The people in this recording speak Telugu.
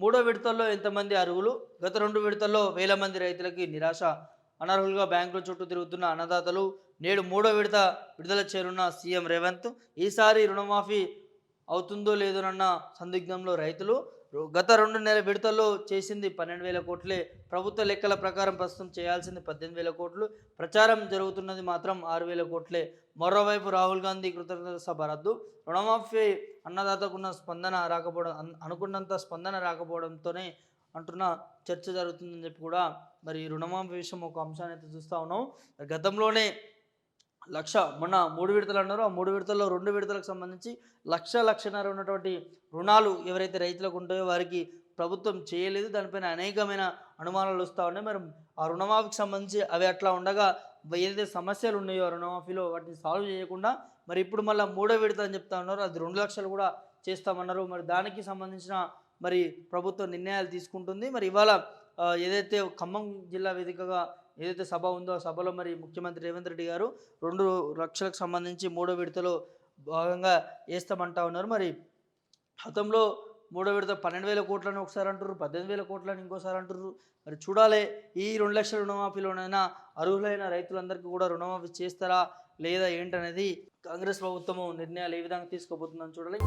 మూడో విడతల్లో ఎంతమంది అర్హులు? గత రెండు విడతల్లో వేల మంది రైతులకి నిరాశ అనర్హులుగా బ్యాంకుల చుట్టూ తిరుగుతున్న అన్నదాతలు నేడు మూడో విడత విడుదల చేరున్న సీఎం రేవంత్. ఈసారి రుణమాఫీ అవుతుందో లేదోనన్న సందిగ్ధంలో రైతులు గత రెండు నెలల విడతల్లో చేసింది పన్నెండు వేల కోట్లే. ప్రభుత్వ లెక్కల ప్రకారం ప్రస్తుతం చేయాల్సింది పద్దెనిమిది వేల కోట్లు. ప్రచారం జరుగుతున్నది మాత్రం ఆరు వేల కోట్లే. మరోవైపు రాహుల్ గాంధీ కృతజ్ఞత సభ రద్దు. రుణమాఫీ అన్నదాతకున్న స్పందన రాకపోవడం అనుకున్నంత స్పందన రాకపోవడంతోనే అంటున్న చర్చ జరుగుతుందని చెప్పి కూడా మరి రుణమాఫీ విషయం ఒక అంశాన్ని అయితే చూస్తూ ఉన్నాం. గతంలోనే లక్ష మొన్న మూడు విడతలు అన్నారు. ఆ మూడు విడతల్లో రెండు విడతలకు సంబంధించి లక్ష లక్షన్నర ఉన్నటువంటి రుణాలు ఎవరైతే రైతులకు ఉంటాయో వారికి ప్రభుత్వం చేయలేదు. దానిపైన అనేకమైన అనుమానాలు వస్తూ ఉన్నాయి. మరి ఆ రుణమాఫీకి సంబంధించి అవి అట్లా ఉండగా ఏదైతే సమస్యలు ఉన్నాయో రుణమాఫీలో వాటిని సాల్వ్ చేయకుండా మరి ఇప్పుడు మళ్ళీ మూడో విడత అని చెప్తా ఉన్నారు. అది రెండు లక్షలు కూడా చేస్తామన్నారు. మరి దానికి సంబంధించిన మరి ప్రభుత్వం నిర్ణయాలు తీసుకుంటుంది. మరి ఇవాళ ఏదైతే ఖమ్మం జిల్లా వేదికగా ఏదైతే సభ ఉందో ఆ సభలో మరి ముఖ్యమంత్రి రేవంత్ రెడ్డి గారు రెండు లక్షలకు సంబంధించి మూడో విడతలో భాగంగా వేస్తామంటా ఉన్నారు. మరి గతంలో మూడో విడత పన్నెండు వేల కోట్లని ఒకసారి అంటారు పద్దెనిమిది వేల కోట్లని ఇంకోసారి అంటారు మరి చూడాలి ఈ రెండు లక్షల రుణమాఫీలోనైనా అర్హులైన రైతులందరికీ కూడా రుణమాఫీ చేస్తారా లేదా ఏంటనేది కాంగ్రెస్ ప్రభుత్వము నిర్ణయాలు ఏ విధంగా తీసుకోబోతుందని చూడాలి.